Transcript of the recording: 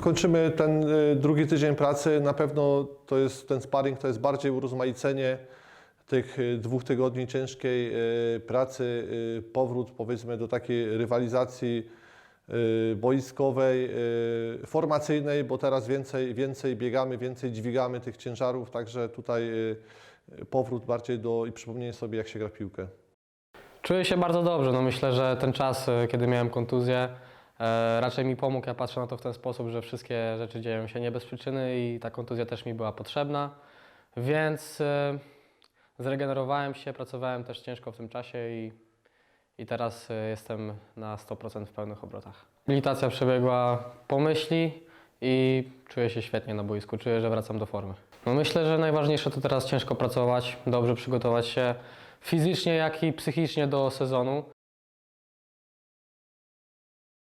kończymy ten y, drugi tydzień pracy. Na pewno to jest ten sparring, to jest bardziej urozmaicenie tych y, dwóch tygodni ciężkiej y, pracy, powrót powiedzmy do takiej rywalizacji boiskowej, formacyjnej, bo teraz więcej, więcej biegamy, więcej dźwigamy tych ciężarów, także tutaj powrót bardziej do i przypomnienie sobie jak się gra piłkę. Czuję się bardzo dobrze. No myślę, że ten czas, kiedy miałem kontuzję, raczej mi pomógł. Ja patrzę na to w ten sposób, że wszystkie rzeczy dzieją się nie bez przyczyny i ta kontuzja też mi była potrzebna. Więc e, zregenerowałem się, pracowałem też ciężko w tym czasie i, i teraz e, jestem na 100% w pełnych obrotach. Rehabilitacja przebiegła po myśli i czuję się świetnie na boisku. Czuję, że wracam do formy. No myślę, że najważniejsze to teraz ciężko pracować, dobrze przygotować się fizycznie, jak i psychicznie do sezonu.